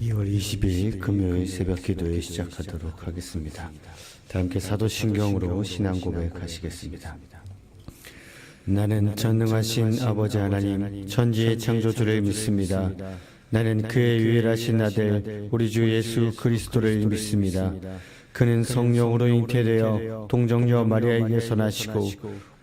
2월 20일 금요일 새벽 기도회 시작하도록 하겠습니다. 다 함께 사도신경으로 신앙 고백하시겠습니다. 나는 전능하신 아버지 하나님 천지의 창조주를 믿습니다. 나는 그의 유일하신 아들 우리 주 예수 그리스도를 믿습니다. 그는 성령으로 잉태되어 동정녀 마리아에게서 나시고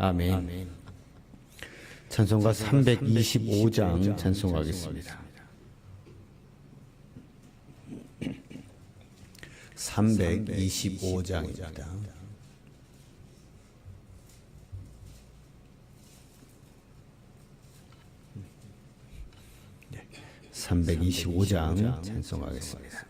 아멘. 찬송가 325장 찬송하겠습니다. 325장입니다. 325장 찬송하겠습니다.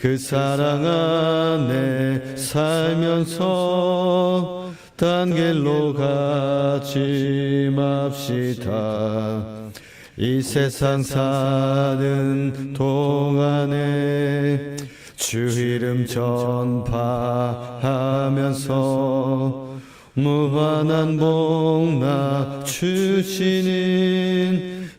그 사랑 안에 살면서 딴 길로 가지 맙시다. 이 세상 사는 동안에 주 이름 전파하면서 무한한 복나 주시는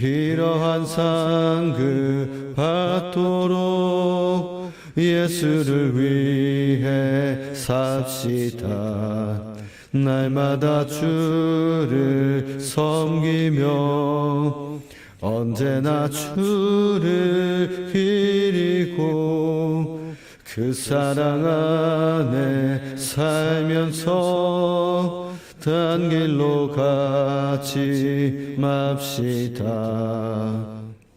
이러한 상급 받도록 예수를 위해 삽시다. 날마다 주를 섬기며 언제나 주를 기리고 그 사랑 안에 살면서 딴 길로 가지 맙시다.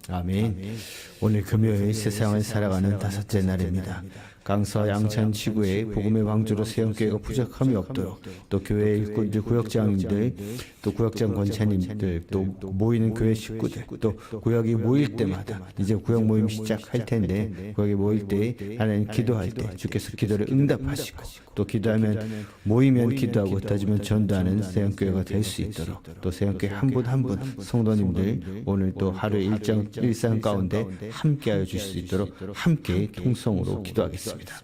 아멘. 오늘 금요일 세상을 살아가는 다섯째 날입니다. 강서 양천 지구에 복음의 왕조로 세움교회가 부족함이 없도록 또 교회 일꾼들 구역장님들 또 구역장 권사님들 또 모이는 교회 식구들 또 구역이 모일 때마다 이제 구역 모임 시작할 텐데 구역이 모일 때 하나님 기도할 때 주께서 기도를 응답하시고 또 기도하면 모이면 기도하고 따지면 전도하는 세움교회가 될 수 있도록 또 세움교회 한 분 한 분 성도님들 오늘 또 하루 일정 일상 가운데 함께하여 주실 수 있도록 함께 통성으로 기도하겠습니다.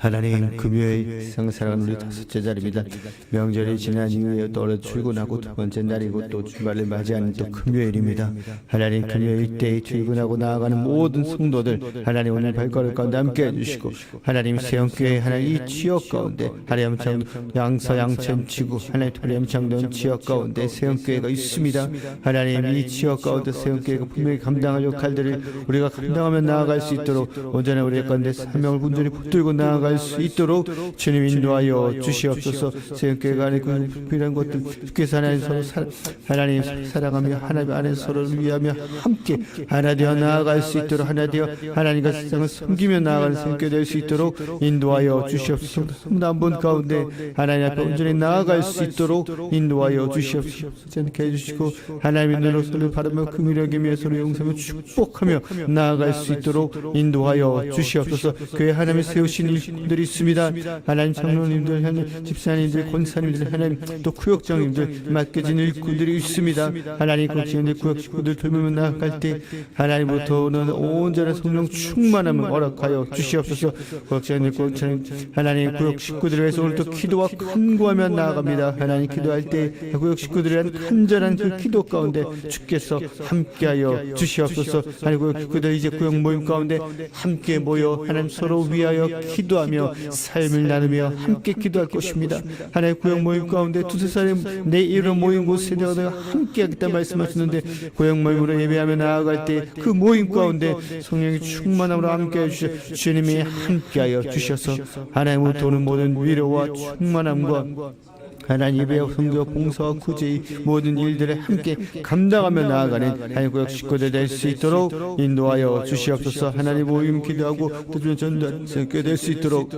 하나님 금요일 생사랑은 우리 다섯째 자리입니다. 명절이 지난 이후에 또 어느 출근하고 두 번째 날이고 또 주말을 맞이하는 또 금요일입니다. 하나님 금요일 때 출근하고 나아가는 모든 성도들 하나님 오늘 발걸음 가운데 함께 해주시고 하나님 세영교회 하나님 이 지역 가운데 하렴창 양서 양천 지구 하나님 하렴창동 지역 가운데 세영교회가 있습니다. 하나님 이 지역 가운데 세영교회가 분명히 감당할 역할들을 우리가 감당하며 나아갈 수 있도록 온전히 우리의 가운데 사명을 분들이 붙들고 나아갈 수 있도록 주님 인도하여 주시옵소서. 세영교회가 안에 그 필요한 것들 주께서 하나님 서로 사, 하나님 사랑하며 하나님 안에 서로를 위하며 함께 하나 되어 나아갈 수 있도록 하나 되어 하나님과 세상을 섬기며 나아가는 세영교회 될 수 있도록 인도하여 주시옵소서. 한분 가운데 하나님 앞에 온전히 나아갈 수 있도록 인도하여 주시옵소서. 않게 해주시고 하나님의 눈으로 서로 바라며 금이력이며 서로 용서하며 축복하며 나아갈 수 있도록 인도하여 주시옵소서. 교회 하나님이 세우신 일 꾼들이 있습니다. 하나님 장로님들 하나님 집사님들 권사님들 하나님 또 구역장님들 맡겨진 일꾼들이 있습니다. 하나님 국지인들 구역 식구들 돌보며 나아갈 때 하나님부터는 온전한 성령 충만함을 허락하여 주시옵소서. 구역장님들 구역장님 하나님 구역 식구들을 위해서 오늘도 기도와 간구하며 나아갑니다. 하나님 기도할 때 구역 식구들에 대한 간절한 그 기도 가운데 주께서 함께하여 주시옵소서. 하나님 구역 식구들 이제 구역 모임 가운데 함께 모여 하나님 서로 위하여 기도하며 삶을 나누며 함께 기도할 것입니다. 하나님 구역 모임 가운데 두세 사람 내 이름 모인 곳에 내가 함께 하겠다 말씀하셨는데 구역 모임으로 예배하며 나아갈 때 그 모임 가운데 성령이 충만함으로 함께 해주셔 주님이 함께하여 주셔서 하나님으로 도는 모든 위로와 충만함과 하나님 예배 성교 봉사와 구제의 모든 일들을 함께 감당하며 나아가는 구역 식구들 될 수 있도록 인도하여 주시옵소서. 하나님 모임 기도하고 또 전도하는 성교 될수 있도록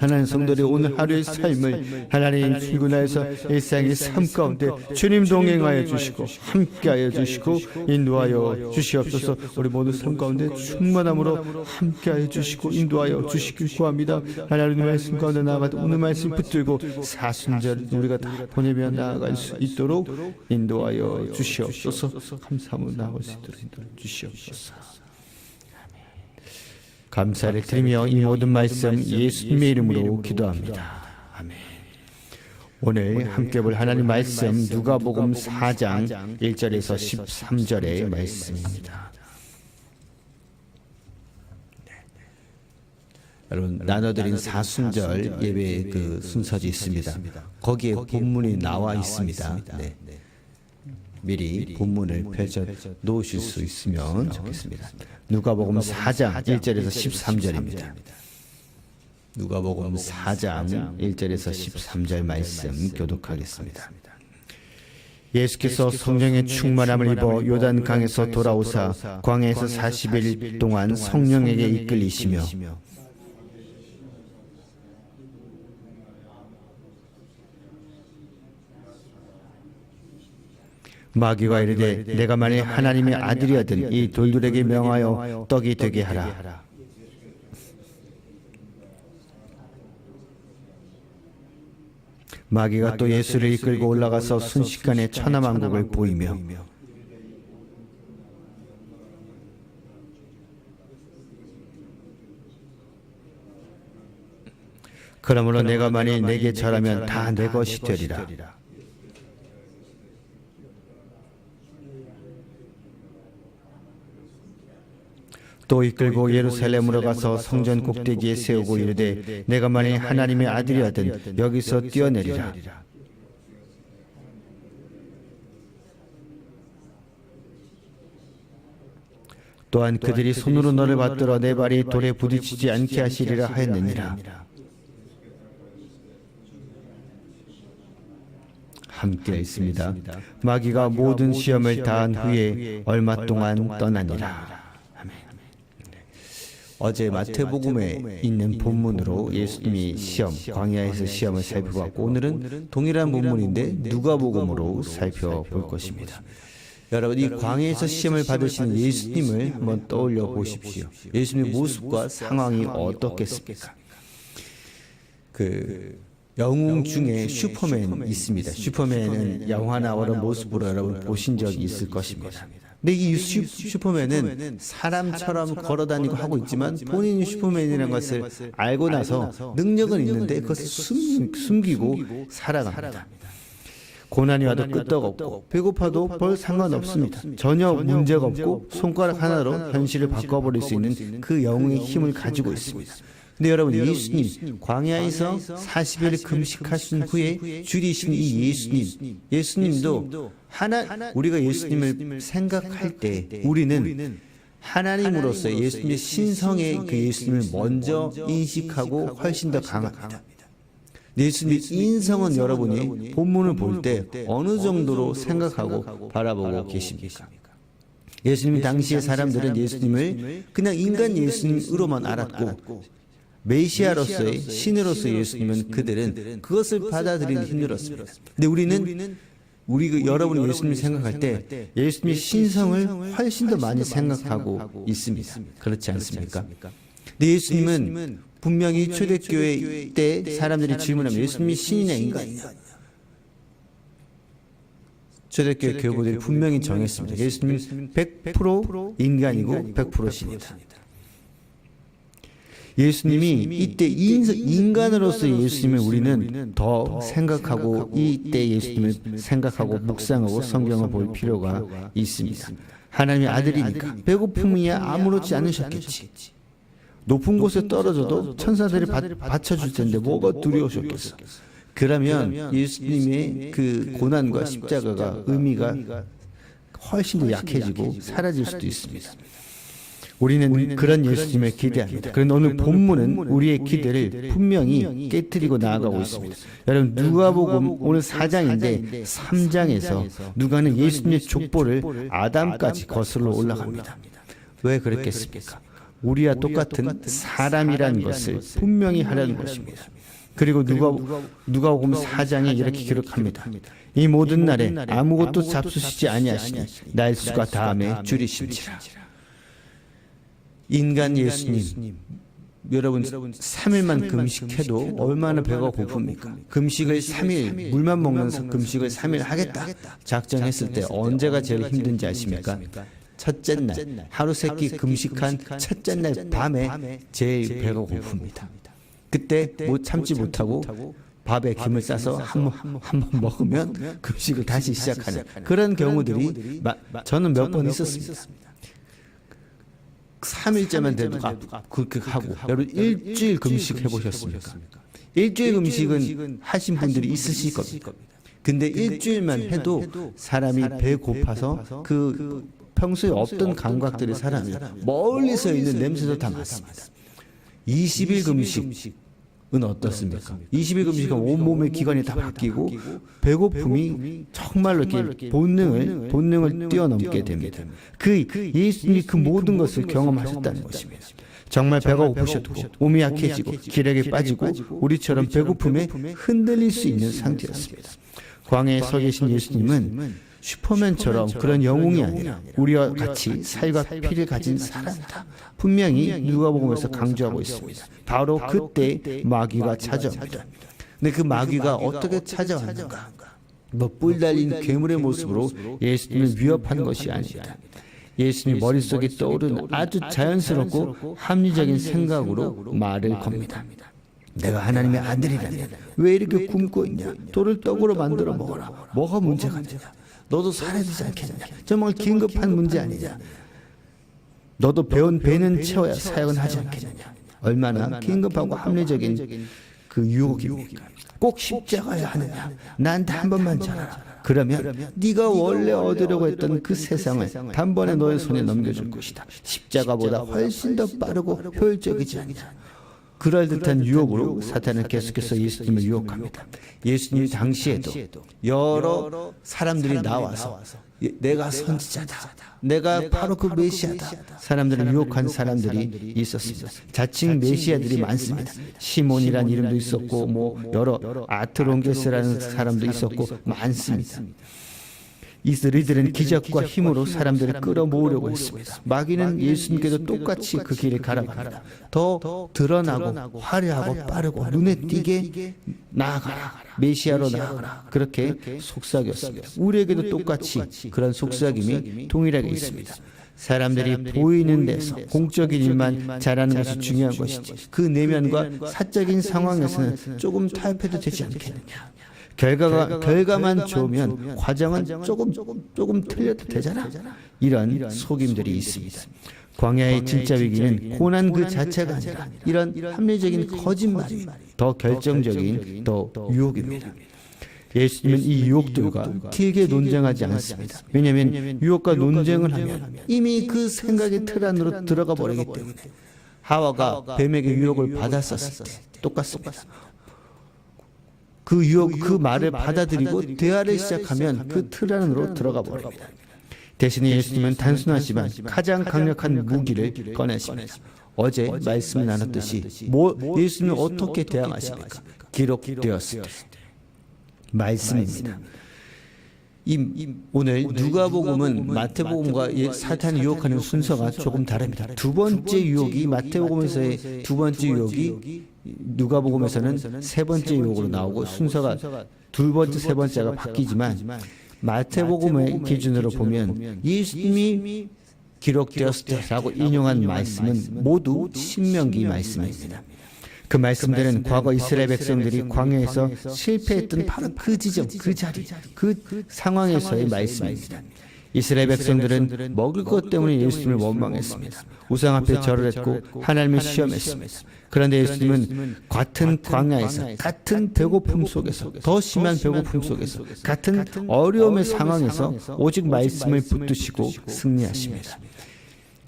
하나님 성도들이 오늘 하루의 삶을 하나님 출근하여서 일상의 삶 가운데 주님 동행하여 주시고 함께하여 주시고 인도하여 주시옵소서. 우리 모두 삶 가운데 충만함으로 함께하여 주시고 인도하여 주시길 구합니다. 하나님 말씀 가운데 나아가도 오늘 말씀 붙들고 사순절 우리가 다 보내며 나아갈 수 있도록 인도하여 주시옵소서 감사하며 나아갈 수 있도록 인도해 주시옵소서 감사를 드리며 이 모든 말씀 예수님의 이름으로 기도합니다. 아멘. 오늘 함께 볼 하나님 말씀 누가복음 4장 1절에서 13절의 말씀입니다. 여러분 나눠드린 사순절 예배 그 순서지 있습니다. 거기에 본문이 나와 있습니다. 네. 미리 본문을 펼쳐 놓으실 수 있으면 좋겠습니다. 누가복음 4장 1절에서 13절입니다. 누가복음 4장 1절에서 13절 말씀 교독하겠습니다. 예수께서 성령의 충만함을 입어 요단 강에서 돌아오사 광야에서 40일 동안 성령에게 이끌리시며 마귀가 이르되 내가 만일 하나님의 아들이었든 이 돌들에게 명하여 떡이 되게 하라. 마귀가 또 예수를 이끌고 올라가서 순식간에 천하만국을 보이며 그러므로 내가 만일 내게 절하면 다 내 것이 되리라. 또 이끌고 예루살렘으로 가서 성전 꼭대기에 세우고 이르되 내가 만일 하나님의 아들이었든 여기서 뛰어내리라. 또한 그들이 손으로 너를 받들어 내 발이 돌에 부딪히지 않게 하시리라 하였느니라. 함께 있습니다. 마귀가 모든 시험을 다한 후에 얼마 동안 떠나니라. 어제 마태복음에 있는 본문으로 예수님이 시험 광야에서 시험을 살펴봤고 오늘은 동일한 본문인데 누가복음으로 살펴볼 것입니다. 여러분 이 광야에서 시험을 받으시는 예수님을 한번 떠올려 보십시오. 예수님의 모습과 상황이 어떻겠습니까? 그 영웅 중에 슈퍼맨 있습니다. 슈퍼맨은 영화나 어떤 모습으로 여러분 보신 적이 있을 것입니다. 근데 이 슈, 슈퍼맨은 사람처럼 걸어다니고 하고 있지만 본인이 슈퍼맨이라는 것을 알고 나서 능력은 있는데 그것을 숨, 숨기고 살아갑니다. 고난이 와도 끄떡없고 배고파도 별 상관없습니다. 전혀 문제가 없고 손가락 하나로 현실을 바꿔버릴 수 있는 그 영웅의 힘을 가지고 있습니다. 근데 여러분 예수님 광야에서 40일 금식하신 후에 줄이신 이 예수님 예수님도 하나 우리가 예수님을 생각할 때 우리는 하나님으로서 예수님의 신성의 그 예수님을 먼저 인식하고 훨씬 더 강합니다. 예수님의 인성은 여러분이 본문을 볼 때 어느 정도로 생각하고 바라보고 계십니까? 예수님 당시의 사람들은 예수님을 그냥 인간 예수님으로만 알았고 메시아로서의 신으로서의 예수님은 그들은 그것을 받아들이기 힘들었습니다. 근데 우리는 우리 그 여러분이 예수님 생각할 때 예수님의 신성을 훨씬 더 많이 생각하고 있습니다. 그렇지 않습니까? 근데 예수님은 분명히 초대교회 때 사람들이 질문하면 예수님이 신이냐 인간이냐 초대교회 교부들이 분명히 정했습니다. 예수님은 100% 인간이고 100% 신이다. 예수님이 이때 인간으로서 예수님을 우리는 더 생각하고 이때 예수님을 생각하고 묵상하고 성경을 볼 필요가 있습니다. 하나님의 아들이니까 배고픔이야 아무렇지 않으셨겠지. 높은 곳에 떨어져도 천사들이 받 쳐줄 텐데 뭐가 두려우셨겠어. 그러면 예수님의 그 고난과 십자가가 의미가 훨씬 더 약해지고 사라질 수도 있습니다. 우리는 그런 예수님을 기대합니다. 그런데 오늘 본문은 우리의 기대를 분명히 깨뜨리고 나아가고 있습니다. 여러분 누가복음 오늘 4장인데 3장에서 누가는 예수님의 족보를 아담까지 거슬러 올라갑니다. 왜 그랬겠습니까? 우리와 똑같은 사람이라는 것을 분명히 하려는 것입니다. 그리고 누가 누가복음 4장에 이렇게 기록합니다. 이 모든 날에 아무것도 잡수시지 아니하시니 날수가 다음에 줄이심지라. 인간 예수님. 여러분 3일만 금식해도 얼마나 배가 고픕니까? 금식을 3일 물만 먹는 금식을 3일 하겠다. 작정했을 때 언제가 제일 힘든지 아십니까? 첫째 날 하루 세끼 금식한 첫째 날 밤에 제일 배가 고픕니다. 그때 못 참지 못하고 밥에 김을 싸서 한번 먹으면 금식을 다시 시작하는 그런 경우들이 저는 몇 번 있었습니다. 3일째만 돼도 아, 그렇게 하고. 여러분 일주일 금식 해보셨습니까? 일주일 금식은 하신 분들이 있으실 겁니다. 근데 일주일만 해도 사람이 배 고파서 그 평소에 없던 감각들이 사라면 멀리서 있는 냄새도 다. 맡습니다. 20일 금식. 은 어떻습니까? 20일 금식은 온몸의 기관이 다 바뀌고 배고픔이 정말로 이렇게 본능을 본능을 뛰어넘게 됩니다. 그 예수님이 그 모든 것을 경험하셨다는 것입니다. 정말 배가 고프셨고 몸이 약해지고 기력이 빠지고 우리처럼 배고픔에 흔들릴 수 있는 상태였습니다. 광야에 서 계신 예수님은 슈퍼맨처럼 그런 영웅이 아니라 우리와 같이 살과 피를 가진 사람이다. 분명히 누가복음에서 강조하고 있습니다. 바로 그때 마귀가 찾아옵니다. 근데 그 마귀가 어떻게 찾아왔는가? 뭐뿔 달린 괴물의 모습으로 예수님을 위협한 것이 아닙니다. 예수님 머릿속에 떠오르는 아주 자연스럽고 합리적인 생각으로 말을 겁니다. 내가 하나님의 아들이라면 왜 이렇게 굶고 있냐? 돌을 떡으로 만들어 먹어라. 뭐가 문제가 되냐? 너도 살아야 되지 않겠느냐. 정말 긴급한 문제 아니냐. 너도 배운 배는 채워야 사역은 하지 않겠느냐. 얼마나 긴급하고 합리적인 그 유혹입니까? 꼭 십자가야 하느냐. 나한테 한 번만 전하라. 그러면 네가 원래 얻으려고 했던 그 세상을 단번에 너의 손에 넘겨줄 것이다. 십자가보다 훨씬 더 빠르고 효율적이지 않냐. 그럴 듯한 유혹으로 사탄은 계속해서 예수님을 유혹합니다. 예수님 당시에도 여러 사람들이 나와서 내가 선지자다. 내가 바로 그 메시아다. 사람들을 유혹한 사람들이 있었습니다. 자칭 메시아들이 많습니다. 시몬이라는 이름도 있었고 뭐 여러 아트론게스라는 사람도 있었고 많습니다. 이스라엘들은 기적과 힘으로 사람들을 끌어모으려고 했습니다. 마귀는 예수님께도 똑같이 그 길을 가라갑니다. 더 드러나고 화려하고 빠르고 눈에 띄게 나아가라. 메시아로 나아가라. 그렇게 속삭였습니다. 우리에게도 똑같이 그런 속삭임이 동일하게 있습니다. 사람들이 보이는 데서 공적인 일만 잘하는 것이 중요한 것이지 그 내면과 사적인 상황에서는 조금 타협해도 되지 않겠느냐. 결과가 결과만 좋으면 과정은 조금 조금 틀려도 되잖아. 이런 속임들이 있습니다. 광야의 진짜 위기는 고난 그 자체가 아니라 이런 합리적인 거짓말이 더 결정적인 더 유혹입니다. 예수님은 이 유혹들과 길게 논쟁하지 않습니다. 왜냐하면 유혹과 논쟁을 하면 이미 그 생각의 틀 안으로 들어가 버리기 때문에 하와가 뱀에게 유혹을 받았었을 때 똑같습니다. 그 유혹, 그 말을 받아들이고 대화를 시작하면 그 틀 안으로 들어가 버립니다. 대신에 예수님은 단순하지만 가장 강력한 무기를 꺼내십니다. 어제 말씀 나눴듯이 뭐 예수님은 어떻게 대항하십니까? 기록되었을 때 말씀입니다. 이, 오늘 누가복음은 마태복음과 예, 사탄 유혹하는 순서가 조금 다릅니다. 두 번째 유혹이 마태복음에서의 두 번째 유혹이 누가복음에서는 세 번째 유혹으로 나오고 순서가 두 번째 세 번째가 바뀌지만 마태복음의 기준으로 보면 예수님이 기록되었을 때라고 인용한 말씀은 모두 신명기 말씀입니다. 그 말씀들은 과거 이스라엘 백성들이 광야에서 실패했던 바로 그 지점, 그 자리, 그 상황에서의 말씀입니다. 이스라엘 백성들은 먹을 것 때문에 예수님을 원망했습니다. 우상 앞에 절을 했고 하나님을 시험했습니다. 그런데 예수님은 같은 광야에서 같은 배고픔 속에서 더 심한 배고픔 속에서 같은 어려움의 상황에서 오직 말씀을 붙드시고 승리하십니다.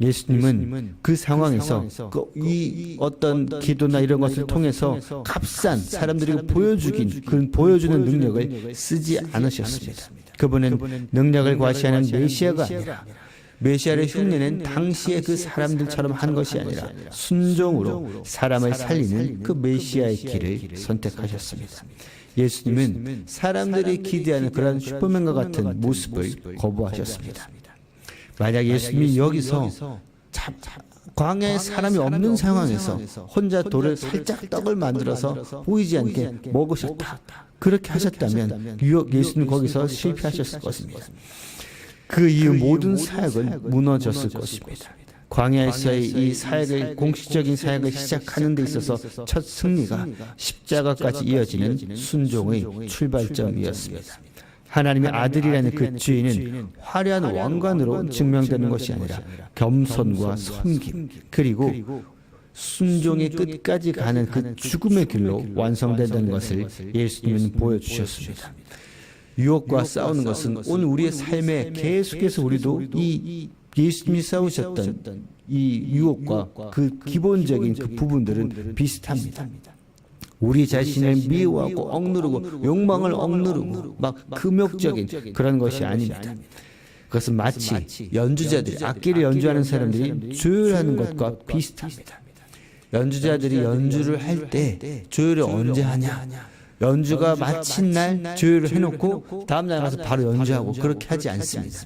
예수님은 그 상황에서 그 이 어떤 기도나 이런 것을 통해서 값싼 사람들에게 보여주긴 그 보여주는 능력을 쓰지 않으셨습니다. 그분은 능력을 과시하는 메시아가 아니라 메시아를 흉내낸 당시의 그 사람들처럼 한 것이 아니라 순종으로 사람을 살리는 그 메시아의 길을 선택하셨습니다. 예수님은 사람들이 기대하는 그런 슈퍼맨과 같은 모습을 거부하셨습니다. 만약 예수님이 여기서 참, 광야에 사람이 없는 상황에서 혼자 돌을 살짝 떡을 만들어서 보이지 않게 먹으셨다. 그렇게 하셨다면 예수님 거기서 실패하셨을 것입니다. 그 이후 모든 사역은 무너졌을 것입니다. 광야에서의 이 사역을 공식적인 사역을 시작하는 데 있어서 첫 승리가 십자가까지 이어지는 순종의 출발점이었습니다. 하나님의 아들이라는 그 주인은 화려한 왕관으로 증명되는 것이 아니라 겸손과 섬김 그리고 순종의 끝까지 가는 그 죽음의 길로 완성된다는 것을 예수님은 보여주셨습니다. 유혹과 싸우는 것은 오늘 우리의 삶에 계속해서 우리도 이 예수님이 싸우셨던 이 유혹과 그 기본적인 그 부분들은 비슷합니다. 우리 자신을 미워하고 억누르고 욕망을 억누르고 막 금욕적인 그런 것이 아닙니다. 그것은 마치 연주자들이 악기를 연주하는 사람들이 조율하는 것과 비슷합니다. 연주자들이 연주를 할 때 조율을 언제 하냐? 연주가 마친 날 조율을 해놓고 다음 날 가서 바로 연주하고 그렇게 하지 않습니다.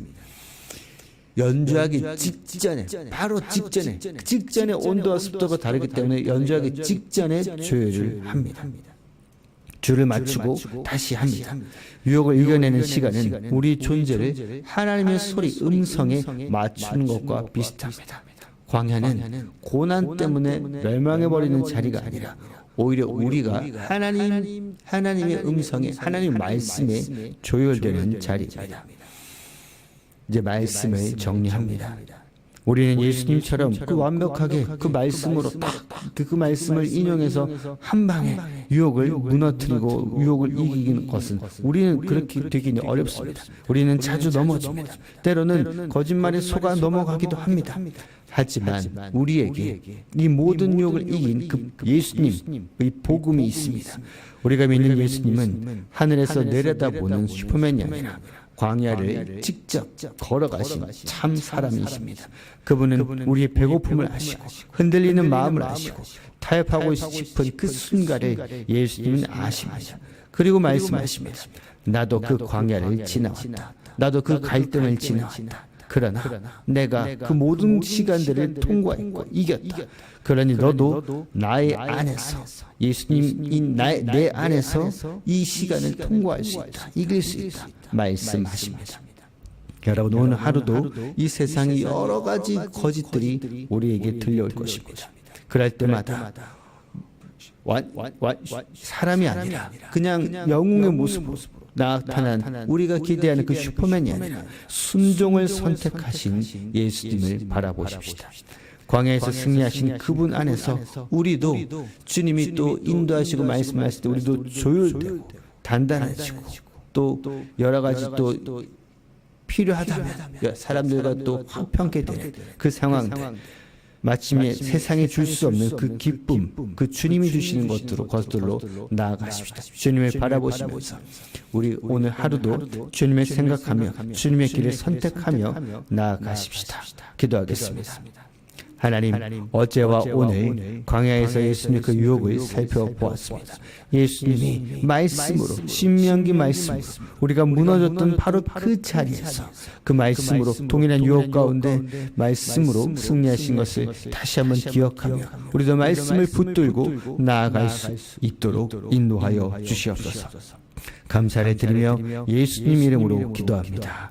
연주하기 직전에 바로 직전에 직전에 온도와 습도가 다르기 때문에 연주하기 직전에 조율을 합니다. 줄을 맞추고 다시 합니다. 유혹을 이겨내는 시간은 우리 존재를 하나님의 소리 음성에 맞추는 것과 비슷합니다. 광야는 고난 때문에 멸망해 버리는 자리가 아니라 오히려 우리가 하나님 하나님의 음성에 하나님 말씀에 조율되는 자리입니다. 이제 말씀을 정리합니다. 우리는 예수님처럼 그 완벽하게 그 말씀으로 딱 그 말씀을 인용해서 한 방에 유혹을 무너뜨리고 유혹을 이기는 것은 우리는 그렇게 되기는 어렵습니다. 우리는 자주 넘어집니다. 때로는 거짓말에 속아 넘어가기도 합니다. 하지만 우리에게 이 모든 유혹을 이긴 그 예수님의 복음이 있습니다. 우리가 믿는 예수님은 하늘에서 내려다보는 슈퍼맨이 아니라 광야를 직접 걸어가신 참 사람이십니다. 그분은 우리의 배고픔을 아시고 흔들리는 마음을 아시고 타협하고 싶은 그 순간을 예수님은 아십니다. 그리고 말씀하십니다. 나도 그 광야를 지나왔다. 나도 그 갈등을 지나왔다. 그러나 내가 그 모든 시간들을 통과했고 이겼다. 그러니 너도 나의 안에서 예수님인 나의 내 안에서 이 시간을 통과할 수 있다. 이길 수 있다. 말씀하십니다. 여러분 오늘 하루도 이 세상이 여러 가지 거짓들이 우리에게 들려올 것입니다. 그럴 때마다 완, 완, 완, 사람이 아니라 그냥 영웅의 모습으로 나타난 우리가 기대하는 그 슈퍼맨이 아니라 순종을 선택하신 예수님을 바라보십시다. 광야에서 승리하신 그분 안에서 우리도 주님이 또 인도하시고 말씀하실 때 우리도 조율되고 단단해지고 또 여러 가지 또 필요하다면 사람들과 또 화평케 되는 그 상황들 마침내 세상에 줄 수 없는 그 기쁨, 그 주님이 주시는 것들로 것들로 나아가십시다. 주님을 바라보시면서 우리 오늘 하루도 주님을 생각하며 주님의 길을 선택하며 나아가십시다. 기도하겠습니다. 하나님, 어제와 오늘 광야에서 예수님의 그 유혹을 살펴보았습니다. 예수님이 말씀으로 신명기 말씀으로 우리가 무너졌던 바로 그 자리에서 그 말씀으로 동일한 유혹 가운데 말씀으로 승리하신 것을 다시 한번 기억하며 우리도 말씀을 붙들고 나아갈 수 있도록 인도하여 주시옵소서. 감사를 드리며 예수님 이름으로 기도합니다.